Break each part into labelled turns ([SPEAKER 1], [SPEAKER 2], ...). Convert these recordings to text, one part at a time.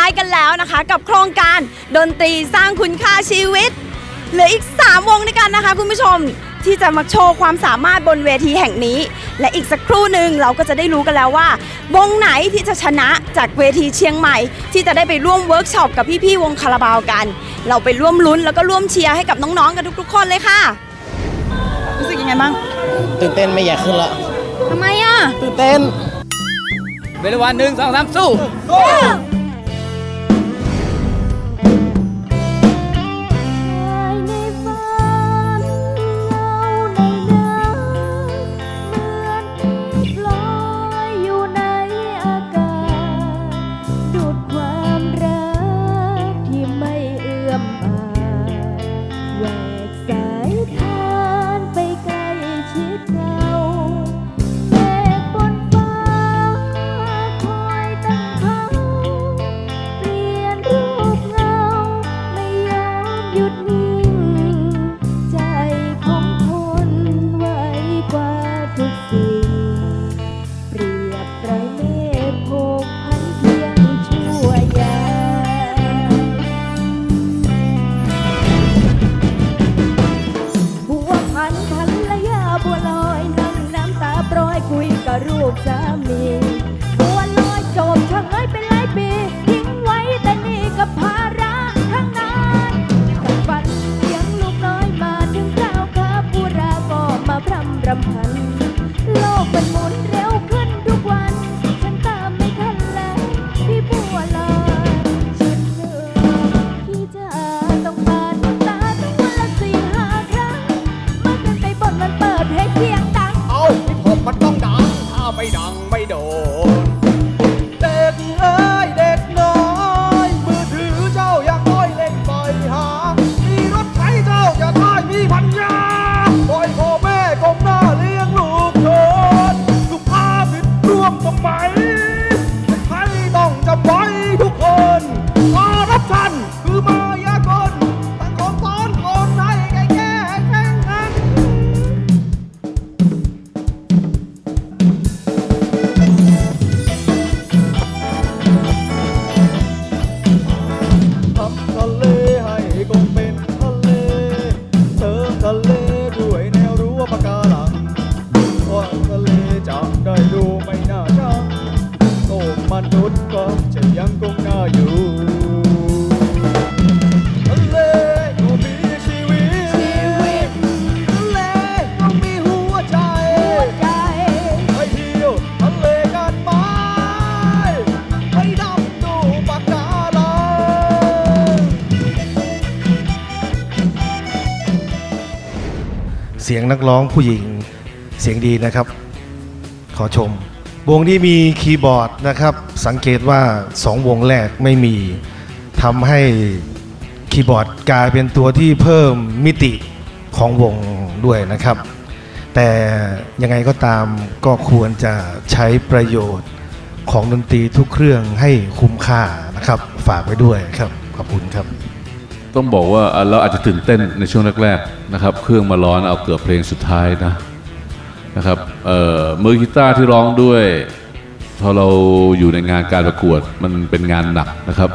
[SPEAKER 1] ท้ายกันแล้วนะคะ กับโครงการดนตรีสร้างคุณค่าชีวิตเหลืออีก 3 วงด้วยกันนะคะ คุณผู้ชมที่จะมาโชว์ความสามารถบนเวทีแห่งนี้ และอีกสักครู่หนึ่งเราก็จะได้รู้กันแล้วว่า วงไหนที่จะชนะจากเวทีเชียงใหม่ ที่จะได้ไปร่วมเวิร์กช็อปกับพี่ๆวงคาราบาวกัน เราไปร่วมลุ้นแล้วก็ร่วมเชียร์ให้กับน้องๆกันทุกๆ คนเลยค่ะ รู้สึกยังไงบ้าง
[SPEAKER 2] ตื่นเต้นไม่อยากขึ้นละ
[SPEAKER 1] ทำไมอะ
[SPEAKER 2] ตื่นเต้น
[SPEAKER 3] เวลาวันหนึ่งสองสามสู้
[SPEAKER 4] ยังคงน่าอยู่ทะเลก็มี
[SPEAKER 3] ชีวิตทะเลก็มีหัวใจไปเที่ยวทะเลกันไหมไปดำดูปะการัง
[SPEAKER 5] เสียงนักร้องผู้หญิงเสียงดีนะครับ ขอชม วงที่มีคีย์บอร์ดนะครับ สังเกตว่าสองวงแรกไม่มีทำให้คีย์บอร์ดกลายเป็นตัวที่เพิ่มมิติของวงด้วยนะครับ แต่ยังไงก็ตามก็ควรจะใช้ประโยชน์ของดนตรีทุกเครื่องให้คุ้มค่านะครับ ฝากไว้ด้วยครับ ขอบคุณครับ
[SPEAKER 6] ต้องบอกว่าเราอาจจะตื่นเต้นในช่วงแรกๆนะครับ เครื่องมาร้อนเอาเกือบเพลงสุดท้ายนะ นะครับเออมือกีตาร์ที่ร้องด้วยพอเราอยู่ในงานการประกวดมันเป็นงานหนักนะครับ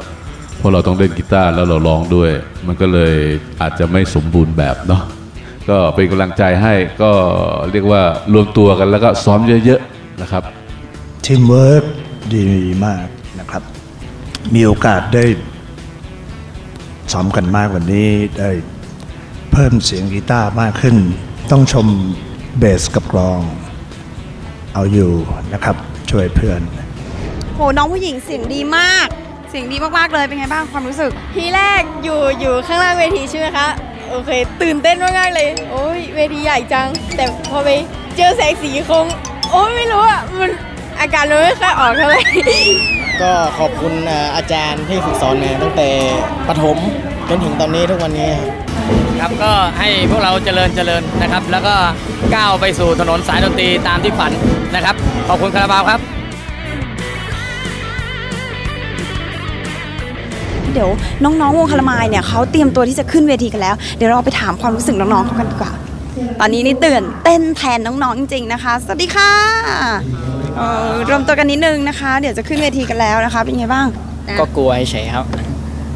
[SPEAKER 6] เพราะเราต้องเล่นกีตาร์แล้วเราร้องด้วย มันก็เลยอาจจะไม่สมบูรณ์แบบเนาะก็เป็นกำลังใจให้ก็เรียกว่ารวมตัวกันแล้วก็ซ้อมเยอะๆนะครับ
[SPEAKER 7] ทีมเวิร์กดีมากนะครับ มีโอกาสได้ซ้อมกันมากว่านี้ได้เพิ่มเสียงกีตาร์มากขึ้น ต้องชม เบสกับกลอง เอาอยู่นะครับ ช่วยเพื่อน
[SPEAKER 1] โหน้องผู้หญิงเสียงดีมาก เสียงดีมากๆเลยเป็นไงบ้างความรู้สึก
[SPEAKER 8] ทีแรกอยู่อยู่ข้างล่างเวทีใช่ไหมคะ โอเค ตื่นเต้นมากๆเลย โอ้ยเวทีใหญ่จัง แต่พอไปเจอแสงสีคง โอ้ยไม่รู้อะมันอาการมันไม่ค่อยออกเท่าไหร่
[SPEAKER 2] ก็ขอบคุณเอ่ออาจารย์ที่ฝึกสอนมาตั้งแต่ประถมจนถึงตอนนี้ทุกวันนี้ครับ
[SPEAKER 3] ครับก็ให้พวกเราเจริญเจริญนะครับ แล้วก็ก้าวไปสู่ถนนสายดนตรีตามที่ฝันนะครับ ขอบคุณคาราบาวครับ
[SPEAKER 1] เดี๋ยวน้องๆวงคารามายเนี่ยเขาเตรียมตัวที่จะขึ้นเวทีกันแล้ว เดี๋ยวเราไปถามความรู้สึกน้องๆเขากันดีกว่า ตอนนี้นี่ตื่นเต้นแทนน้องๆจริงๆนะคะ สวัสดีค่ะเอ่อรวมตัวกันนิดนึงนะคะ เดี๋ยวจะขึ้นเวทีกันแล้วนะคะ เป็นไงบ้างนะ
[SPEAKER 9] ก็กลัวเฉยๆครับ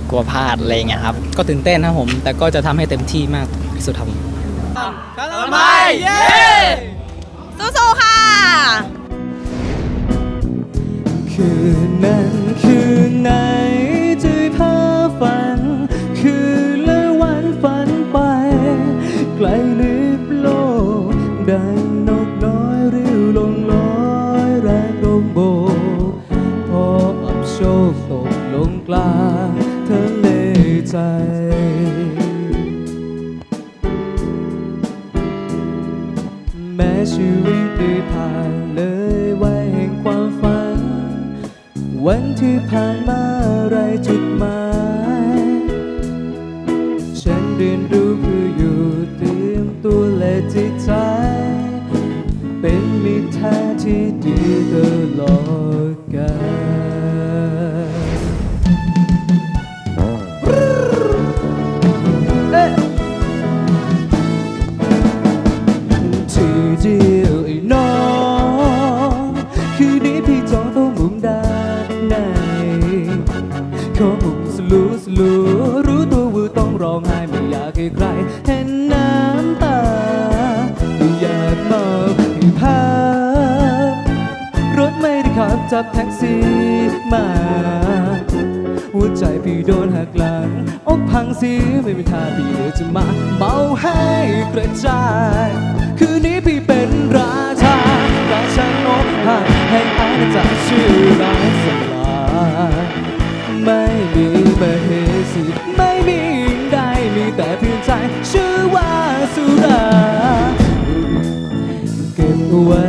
[SPEAKER 9] กลัวพลาดอะไรอย่างเงี้ยครับ ก็ตื่นเต้นครับผม แต่ก็จะทำให้เต็มที่มากที่สุดครับผม
[SPEAKER 1] สู้ๆค่ะ
[SPEAKER 10] คืนนั้นคืนไหนจะเพ้อฝัน คืนและวันฝันไป ไกลลิบโลกดังนกน้อยริ้วลงลอยแรงลมโบกพออับโชคตกลงกลางทะเล ใจ แม้ชีวิตได้ผ่านเลยวัยแห่งความฝัน วันที่ผ่านมาไรจุดหมาย ฉันเรียนรู้เพื่ออยู่เตรียมตัวและจิตใจ เป็นมิตรแท้ที่ดีตลอด เสียไม่มีท่าพี่เลยจะมาเมาให้กระจาย คืนนี้พี่เป็นราชา ราชานกหักแห่งอาณาจักรชื่อร้าสลายไม่มีมเหสีไม่มียิ่งใดมีแต่เพียงใจชื่อว่าสุราเก็บเอาไว้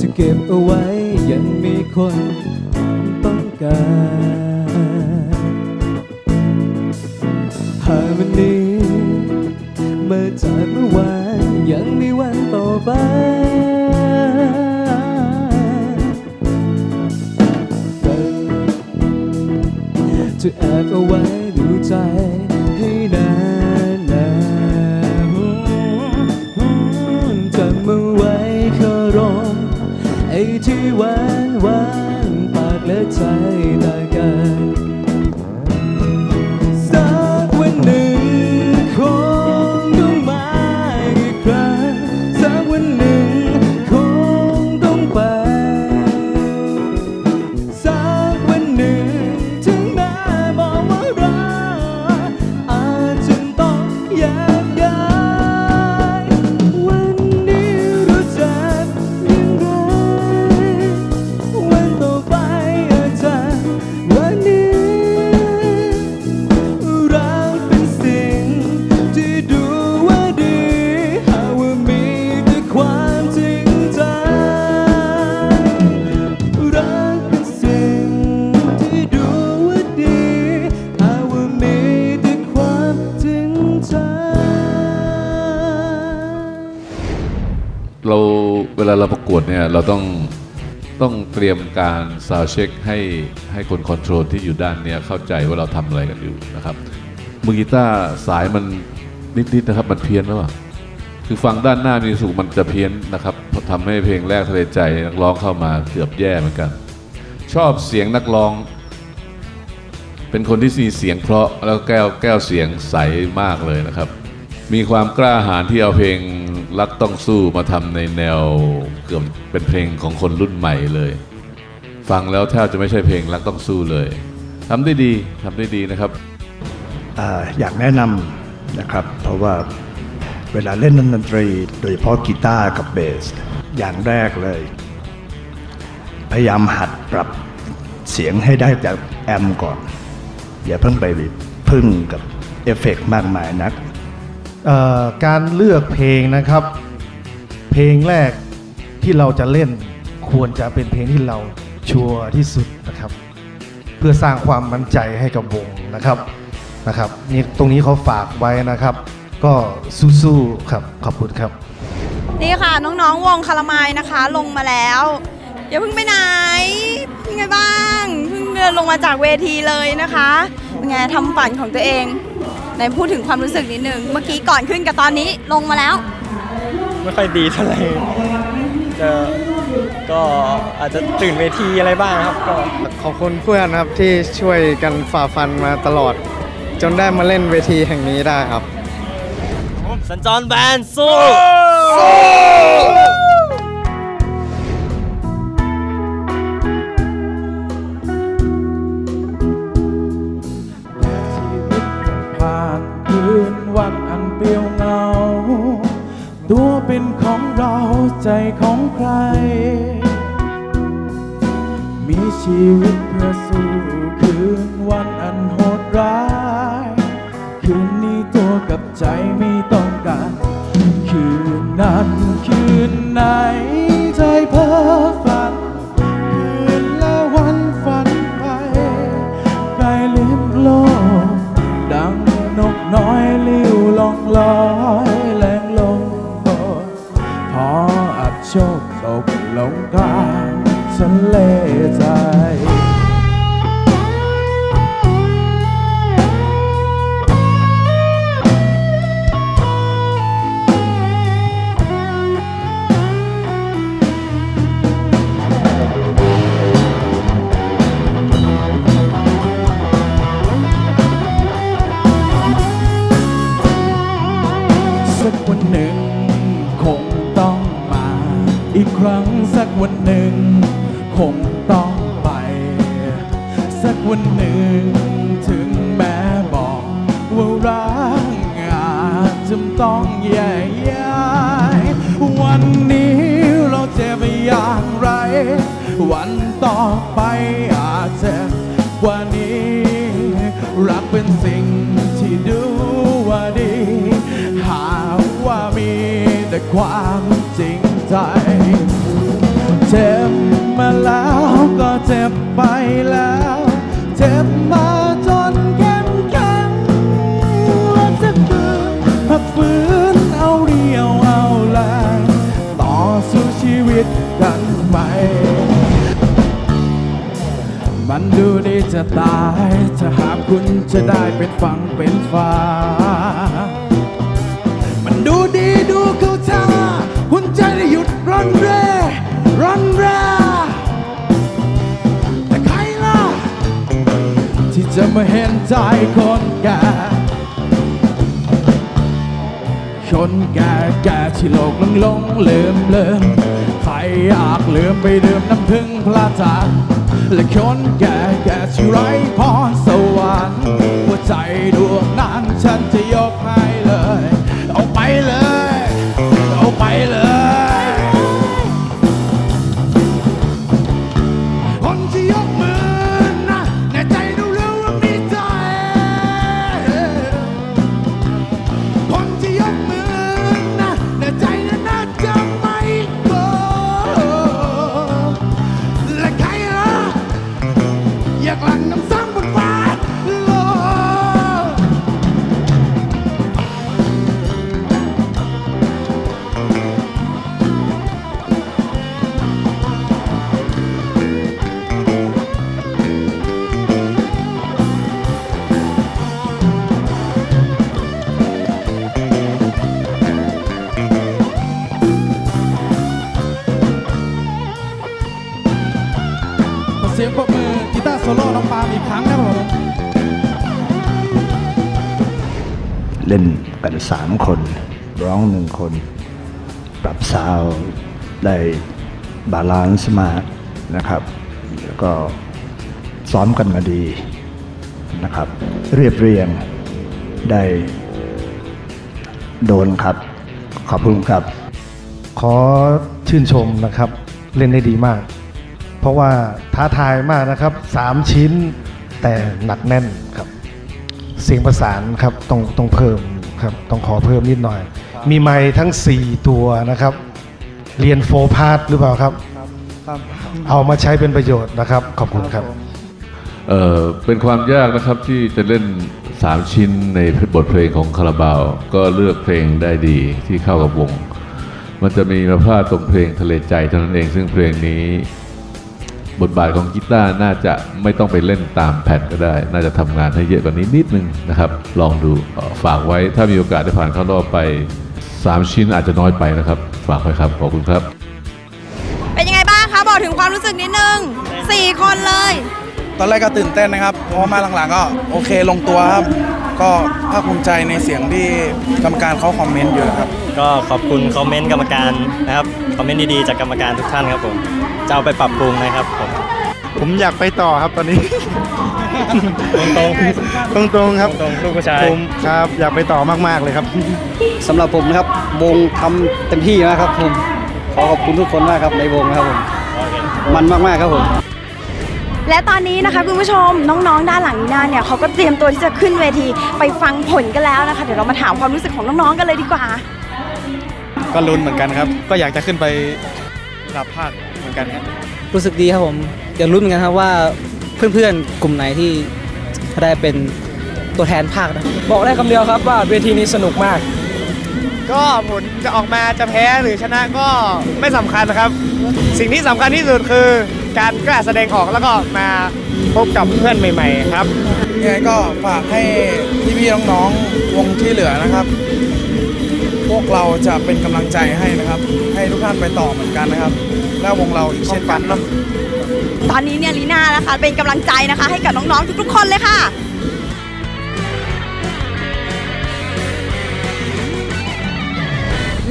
[SPEAKER 10] จะเก็บเอาไว้ยังมีคนต้องการ ลาเราประ
[SPEAKER 6] กวดเนี่ยเราต้องต้องเตรียมการซาวเช็คให้ให้คนคอนโทรลที่อยู่ด้านเนี้ยเข้าใจว่าเราทำอะไรกันอยู่นะครับมือกีตาร์สายมันนิดๆนะครับมันเพี้ยนหรือเปล่าคือฟังด้านหน้ามีสุขมันจะเพี้ยนนะครับเพราะทำให้เพลงแรกทะเลใจนักร้องเข้ามาเกือบแย่เหมือนกัน ชอบเสียงนักร้อง เป็นคนที่มีเสียงเพราะแล้วแก้วแก้วเสียงใสมากเลยนะครับ มีความกล้าหาญที่เอาเพลง รักต้องสู้มาทำในแนวเกือบเป็นเพลงของคนรุ่นใหม่เลย ฟังแล้วแทบจะไม่ใช่เพลงรักต้องสู้เลยทำได้ดีทำได้ดีนะครับ
[SPEAKER 7] ออยากแนะนำนะครับ เพราะว่าเวลาเล่นดนตรี โดยเฉพาะกีตาร์กับเบส อย่างแรกเลย พยายามหัดปรับเสียงให้ได้จากแอมก่อน อย่าเพิ่งไปพึ่งกับเอฟเฟกต์มากมายนัก
[SPEAKER 5] การเลือกเพลงนะครับ เพลงแรกที่เราจะเล่นควรจะเป็นเพลงที่เราชัวร์ที่สุดนะครับ เพื่อสร้างความมั่นใจให้กับวงนะครับนะครับนี่ตรงนี้เขาฝากไว้นะครับ ก็สู้ๆครับขอบคุณครับ
[SPEAKER 1] นี่ค่ะน้องๆวงคารามายนะคะ ลงมาแล้วอย่าเพิ่งไปไหนเป็นไงบ้างเพิ่งเดินลงมาจากเวทีเลยนะคะเป็นไงทำฝันของตัวเอง ไหนพูดถึงความรู้สึกนิดนึง เมื่อกี้ก่อนขึ้นกับตอนนี้ลงมาแล้ว
[SPEAKER 11] ไม่ค่อยดีเท่าไหร่จะก็อาจจะตื่นเวทีอะไรบ้างครับก็
[SPEAKER 12] ขอบคุณเพื่อนครับที่ช่วยกันฝ่าฟันมาตลอด จนได้มาเล่นเวทีแห่งนี้ได้ครับ
[SPEAKER 11] สัญจรแบนสู้
[SPEAKER 13] ผ่ ตัวเป็นของเราใจของใคร มีชีวิตเพื่อสู้คืนวันอันโหดร้าย คืนนี้ตัวกับใจไม่ต้องการ คืนนั้นคืนไหนใจเพ้อฝันางท รักเป็นสิ่งที่ดูว่าดี หากว่ามีแต่ความจริงใจ เจ็บมาแล้วก็เจ็บไปแล้ว เจ็บมาจนเข้มแข็งและจะคืนพักฟื้นเอาเรียวเอาแรงต่อสู้ชีวิตกันใหม่ มันดูดี จะตายถ้าหากคุณจะได้เป็นฝั่งเป็นฟ้า มันดูดีดูเข้าท่าคุณจได้หยุดร่อนเร่ร่อนแร่แต่ใครล่ะ ที่จะมาเห็นใจคนแก่คนแก่แก่ที่โลกหลงลงลืมลืมใครอยากลืมไปดื่มน้ำพึ่งพระจันทร์ และคนแก่แก่ที่ไร้พรสวรรค์หัวใจดวงนั้นฉันจะยกให้เลย เอาไปเลย สามคน ร้
[SPEAKER 7] องหนึ่งคน ปรับซาวได้บาลานซ์มากนะครับ แล้วก็ซ้อมกันมาดีนะครับ เรียบเรียงได้โดนครับ ขอบคุณครับ
[SPEAKER 5] ขอชื่นชมนะครับ เล่นได้ดีมาก เพราะว่าท้าทายมากนะครับสามชิ้นแต่หนักแน่นครับ เสียงประสานครับต้องต้องเพิ่ม ครับ ต้องขอเพิ่มนิดหน่อย มีไม้ทั้ง 4 ตัวนะครับ เรียนโฟพาร์ทหรือเปล่าครับ เอามาใช้เป็นประโยชน์นะครับ ขอบคุณครับ
[SPEAKER 6] เออเป็นความยากนะครับที่จะเล่น 3 ชิ้นในบทเพลงของคาราบาว ก็เลือกเพลงได้ดีที่เข้ากับวง มันจะมีมาพลาดตรงเพลงทะเลใจเท่านั้นเองซึ่งเพลงนี้ บทบาทของกีตาร์น่าจะไม่ต้องไปเล่นตามแผ่นก็ได้ น่าจะทำงานให้เยอะกว่านี้นิดนึงนะครับ ลองดูเอ่อฝากไว้ถ้ามีโอกาสได้ผ่านเข้ารอบไป 3 ชิ้นอาจจะน้อยไปนะครับ ฝากไว้ครับ ขอบคุณครับ
[SPEAKER 1] เป็นยังไงบ้างคะ บอกถึงความรู้สึกนิดนึงสี่คนเลย
[SPEAKER 14] ตอนแรกก็ตื่นเต้นนะครับ เพราะว่ามาหลังๆก็โอเคลงตัวครับ ก็ภาคภูมิใจในเสียงที่กรรมการเขาคอมเมนต์อยู่นะครับ
[SPEAKER 11] ก็ขอบคุณคอมเมนต์กรรมการนะครับคอมเมนต์ดีๆจากกรรมการทุกท่านครับผมจะเอาไปปรับปรุงนะครับผม
[SPEAKER 5] ผมอยากไปต่อครับตอนนี้
[SPEAKER 11] ตรง
[SPEAKER 5] ตรงตรงๆครับ
[SPEAKER 11] ตรงๆลูกผู้ชาย
[SPEAKER 5] ผมครับอยากไปต่อมากๆเลยครับ
[SPEAKER 15] สำหรับผมนะครับ วงทำเต็มที่นะครับผม ขอขอบคุณทุกคนมากครับในวงนะครับผม มันมากๆครับผม
[SPEAKER 1] และตอนนี้นะคะคุณผู้ชมน้องๆ ด้านหลังนี้นาเนี่ยเขาก็เตรียมตัวที่จะขึ้นเวทีไปฟังผลกันแล้วนะคะ เดี๋ยวเรามาถามความรู้สึกของน้องๆ กันเลยดีกว่า
[SPEAKER 14] ก็ลุ้นเหมือนกันครับ ก็อยากจะขึ้นไประดับภาคเหมือนกันครับ
[SPEAKER 9] รู้สึกดีครับผมอยากรู้เหมือนกันครับว่าเพื่อนๆ กลุ่มไหนที่ได้เป็นตัวแทนภาคนะ
[SPEAKER 11] บอกได้คำเดียวครับว่าเวทีนี้สนุกมาก
[SPEAKER 14] ก็ผลจะออกมาจะแพ้หรือชนะก็ไม่สำคัญนะครับ สิ่งที่สำคัญที่สุดคือ การกล้าแสดงออกแล้วก็มาพบกับเพื่อนใหม่ ๆ ครับยังไงก็ฝากให้พี่ๆน้องๆวงที่เหลือนะครับ พวกเราจะเป็นกำลังใจให้นะครับ ให้ทุกท่านไปต่อเหมือนกันนะครับ และวงเราอีกเช่นกันครับ
[SPEAKER 1] ตอนนี้เนี่ยลีน่านะคะ เป็นกำลังใจนะคะ ให้กับน้องๆทุกๆคนเลยค่ะ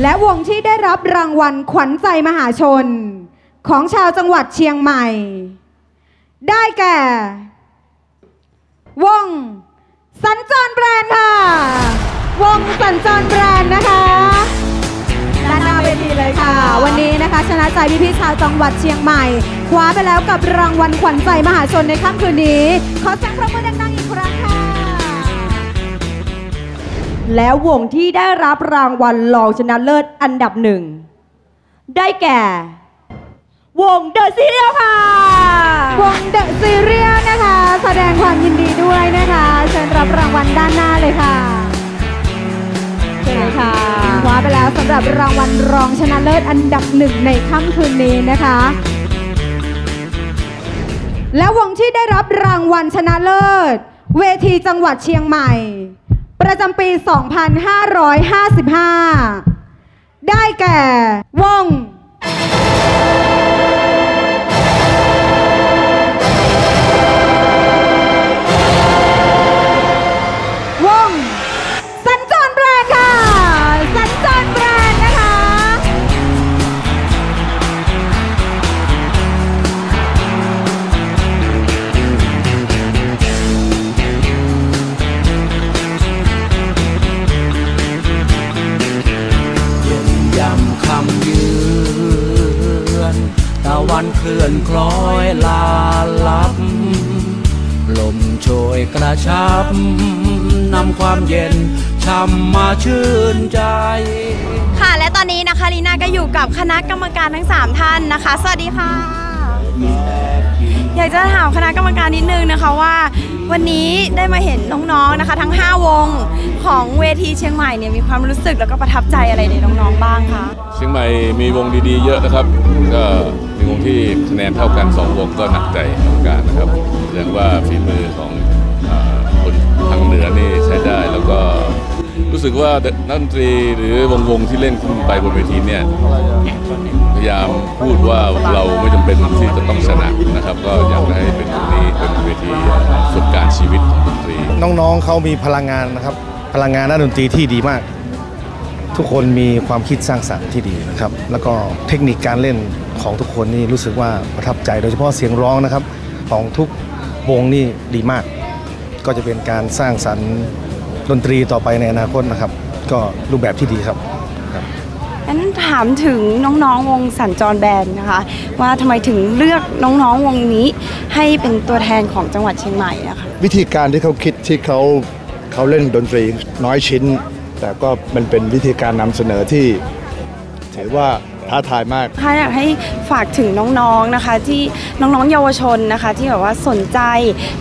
[SPEAKER 16] และวงที่ได้รับรางวัลขวัญใจมหาชน ของชาวจังหวัดเชียงใหม่ ได้แก่ วง สัญจรแบรนด์ค่ะ วงสัญจรแบรนด์นะคะด้านหน้าเวทีเลยค่ะ วันนี้นะคะชนะใจพี่ๆชาวจังหวัดเชียงใหม่ คว้าไปแล้วกับรางวัลขวัญใจมหาชนในค่ำคืนนี้ ขอเสียงปรบมือดังๆอีกครั้งค่ะ แล้ววงที่ได้รับรางวัลรองชนะเลิศอันดับหนึ่ง ได้แก่ วงเดอะซีเรียลค่ะ วงเดอะซีเรียลนะคะ แสดงความยินดีด้วยนะคะ เชิญรับรางวัลด้านหน้าเลยค่ะเชิญค่ะคว้าไปแล้วสำหรับรางวัลรองชนะเลิศอันดับหนึ่งในค่ำคืนนี้นะคะ และวงที่ได้รับรางวัลชนะเลิศ เวทีจังหวัดเชียงใหม่ ประจำปี 2555 ได้แก่วง
[SPEAKER 17] ช่ำมาชื่นใจ
[SPEAKER 1] ค่ะและตอนนี้นะคะลีน่าก็อยู่กับคณะกรรมการทั้ง 3 ท่านนะคะ สวัสดีค่ะ อยากจะถามคณะกรรมการนิดนึงนะคะว่า วันนี้ได้มาเห็นน้องๆนะคะ ทั้ง 5 วงของเวทีเชียงใหม่เนี่ยมีความรู้สึกแล้วก็ประทับใจอะไรในน้องๆบ้างคะ
[SPEAKER 6] เชียงใหม่มีวงดีๆ เยอะนะครับก็มีวงที่คะแนนเท่ากัน 2 วงก็หนักใจกรรมการนะครับแสดงว่าฝีมือของเอ่อคนทางเหนือนี่ใช้ได้แล้วก็ รู้สึกว่านักดนตรีหรือวงวงที่เล่นขึ้นไปบนเวทีเนี่ยพยายามพูดว่าเราไม่จำเป็นที่จะต้องชนะนะครับ ก็อยากให้เป็นตรงนี้เป็นเวทีฝึกการชีวิตของดนตรี
[SPEAKER 5] น้องๆเขามีพลังงานนะครับ พลังงานด้านดนตรีที่ดีมาก ทุกคนมีความคิดสร้างสรรค์ที่ดีนะครับ แล้วก็เทคนิคการเล่นของทุกคนนี่รู้สึกว่าประทับใจโดยเฉพาะเสียงร้องนะครับ ของทุกวงนี่ดีมาก ก็จะเป็นการสร้างสรรค์ ดนตรีต่อไปในอนาคตนะครับ ก็รูปแบบที่ดีครับ
[SPEAKER 1] งั้นถามถึงน้องๆวงสัญจรแบรนด์นะคะ ว่าทำไมถึงเลือกน้องๆวงนี้ให้เป็นตัวแทนของจังหวัดเชียงใหม่นะคะ
[SPEAKER 18] วิธีการที่เขาคิดที่เขาเขาเล่นดนตรีน้อยชิ้น แต่ก็มันเป็นวิธีการนำเสนอที่ถือว่า ท้าทายมาก
[SPEAKER 1] ค่ะอยากให้ฝากถึงน้องๆนะคะ ที่น้องๆเยาวชนนะคะ ที่แบบว่าสนใจ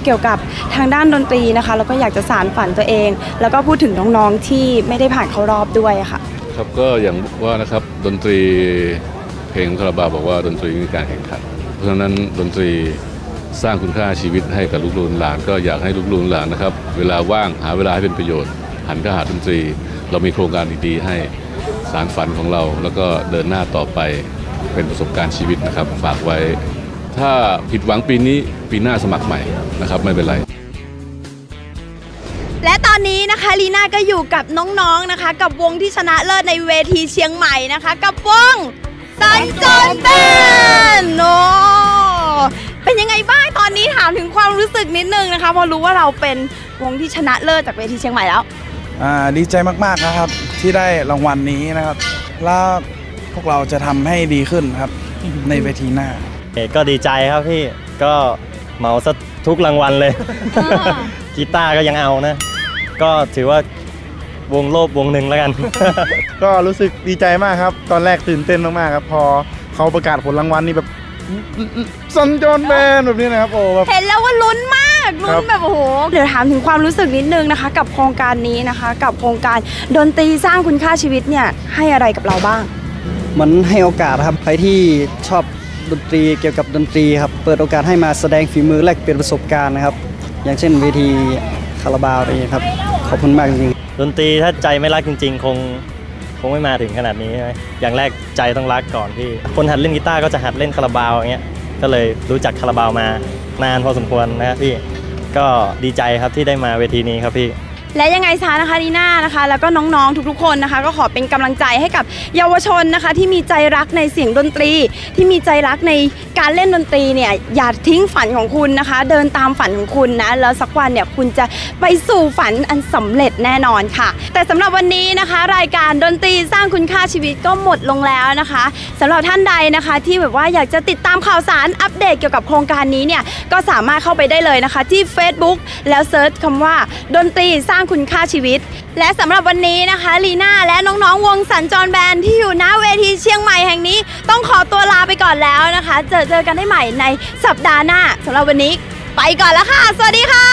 [SPEAKER 1] เกี่ยวกับทางด้านดนตรีนะคะ แล้วก็อยากจะสานฝันตัวเอง แล้วก็พูดถึงน้องๆที่ไม่ได้ผ่านเข้ารอบด้วยอะค่ะ
[SPEAKER 6] ครับก็อย่างว่านะครับดนตรีเพลงคาราบาวบอกว่าดนตรีมีการแข่งขัน เพราะฉะนั้นดนตรีสร้างคุณค่าชีวิตให้กับลูกหลานหลานก็อยากให้ลูกหลานหลานนะครับ เวลาว่างหาเวลาให้เป็นประโยชน์หันก็หาดนตรี เรามีโครงการดีๆให้ สารฝันของเรา แล้วก็เดินหน้าต่อไปเป็นประสบการณ์ชีวิตนะครับ ฝากไว้ ถ้าผิดหวังปีนี้ปีหน้าสมัครใหม่นะครับไม่เป็นไร
[SPEAKER 1] และตอนนี้นะคะลีน่าก็อยู่กับน้องๆนะคะ กับวงที่ชนะเลิศในเวทีเชียงใหม่นะคะ กับวงสันจนเต้นโนเป็นยังไงบ้างตอนนี้ถามถึงความรู้สึกนิดนึงนะคะพอรู้ว่าเราเป็นวงที่ชนะเลิศจากเวทีเชียงใหม่แล้ว
[SPEAKER 19] อ่าดีใจมากๆนะครับ ที่ได้รางวัลนี้นะครับ แล้วพวกเราจะทำให้ดีขึ้นครับ ในเวทีหน้า
[SPEAKER 11] เอ่อก็ดีใจครับพี่ก็เหมาซะทุกรางวัลเลย กีตาร์ก็ยังเอานะ ก็ถือว่าวงโลบวงหนึ่งแล้วกัน
[SPEAKER 14] ก็รู้สึกดีใจมากครับ ตอนแรกตื่นเต้นมากๆครับ พอเขาประกาศผลรางวัลนี่แบบสัญจรแบนแบบนี้นะครับโอ้แบบ
[SPEAKER 1] เห็นแล้วว่าลุ้นมาก ลุ้
[SPEAKER 14] ครั
[SPEAKER 1] น
[SPEAKER 14] บ
[SPEAKER 1] แบบโอ้โหเดี๋ยวถามถึงความรู้สึกนิดนึงนะคะ กับโครงการนี้นะคะ กับโครงการดนตรีสร้างคุณค่าชีวิตเนี่ยให้อะไรกับเราบ้าง
[SPEAKER 15] มันให้โอกาสครับใครที่ชอบดนตรีเกี่ยวกับดนตรีครับเปิดโอกาสให้มาแสดงฝีมือแลกเปลี่ยนประสบการณ์นะครับ อย่างเช่นเวทีคาราบาวอะไรอย่างเงี้ยครับขอบคุณมากจริงๆ
[SPEAKER 11] ดนตรีถ้าใจไม่รักจริง ๆ คงคงไม่มาถึงขนาดนี้ใช่ไหมอย่างแรกใจต้องรักก่อนพี่ คนหัดเล่นกีตาร์ก็จะหัดเล่นคาราบาวอย่างเงี้ย ก็เลยรู้จักคาราบาวมานานพอสมควรนะครับพี่ก็ดีใจครับที่ได้มาเวทีนี้ครับพี่
[SPEAKER 1] และยังไงซะนะคะดีน่านะคะ แล้วก็น้องๆทุกๆคนนะคะ ก็ขอเป็นกำลังใจให้กับเยาวชนนะคะ ที่มีใจรักในเสียงดนตรี ที่มีใจรักในการเล่นดนตรีเนี่ยอย่าทิ้งฝันของคุณนะคะ เดินตามฝันของคุณนะแล้วสักวันเนี่ยคุณจะไปสู่ฝันอันสำเร็จแน่นอนค่ะ แต่สำหรับวันนี้นะคะ รายการดนตรีสร้างคุณค่าชีวิตก็หมดลงแล้วนะคะสำหรับท่านใดนะคะ ที่แบบว่าอยากจะติดตามข่าวสารอัปเดตเกี่ยวกับโครงการนี้เนี่ยก็สามารถเข้าไปได้เลยนะคะ ที่ Facebook แล้วเซิร์ชคำว่าดนตรีสร้างคุณค่าชีวิต และสำหรับวันนี้นะคะลีน่าและน้องๆวงสัญจรแบนด์ที่อยู่หน้าเวทีเชียงใหม่แห่งนี้ ต้องขอตัวลาไปก่อนแล้วนะคะ เจอเจอกันได้ใหม่ในสัปดาห์หน้าสำหรับวันนี้ ไปก่อนแล้วค่ะ สวัสดีค่ะ